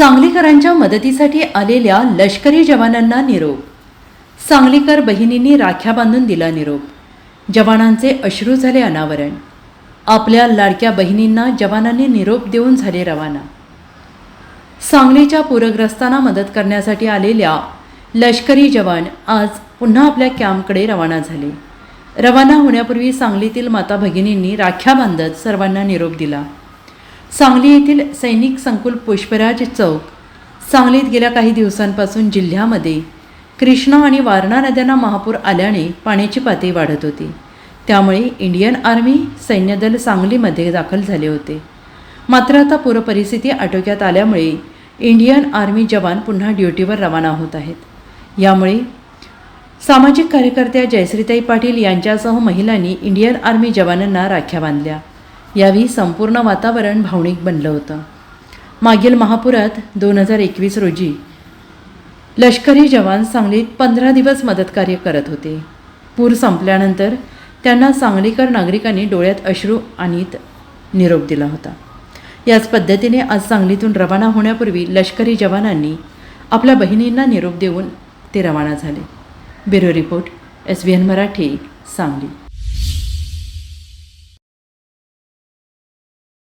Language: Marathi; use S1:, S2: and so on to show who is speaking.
S1: सांगलीकरांच्या मदतीसाठी आलेल्या लष्करी जवानांना निरोप. सांगलीकर बहिणींनी राख्या बांधून दिला निरोप. जवानांचे अश्रू झाले अनावरण. आपल्या लाडक्या बहिणींना जवानांनी निरोप देऊन झाले रवाना. सांगलीच्या पूरग्रस्तांना मदत करण्यासाठी आलेल्या लष्करी जवान आज पुन्हा आपल्या कॅम्पकडे रवाना झाले. रवाना होण्यापूर्वी सांगलीतील माता भगिनींनी राख्या बांधत सर्वांना निरोप दिला. सांगली येथील सैनिक संकुल पुष्पराज चौक. सांगलीत गेल्या काही दिवसांपासून जिल्ह्यामध्ये कृष्णा आणि वारणा नद्यांना महापूर आल्याने पाण्याची पातळी वाढत होती. त्यामुळे इंडियन आर्मी सैन्यदल सांगलीमध्ये दाखल झाले होते. मात्र आता पूरपरिस्थिती आटोक्यात आल्यामुळे इंडियन आर्मी जवान पुन्हा ड्युटीवर रवाना होत आहेत. यामुळे सामाजिक कार्यकर्त्या जयश्रीताई पाटील यांच्यासह महिलांनी इंडियन आर्मी जवानांना राख्या बांधल्या. यावेळी संपूर्ण वातावरण भावनिक बनलं होतं. मागील महापुरात दोन हजार एकवीस रोजी लष्करी जवान सांगलीत पंधरा दिवस मदतकार्य करत होते. पूर संपल्यानंतर त्यांना सांगलीकर नागरिकांनी डोळ्यात अश्रू आणीत निरोप दिला होता. याच पद्धतीने आज सांगलीतून रवाना होण्यापूर्वी लष्करी जवानांनी आपल्या बहिणींना निरोप देऊन ते रवाना झाले. Bureau report S B N Marathi Sangli.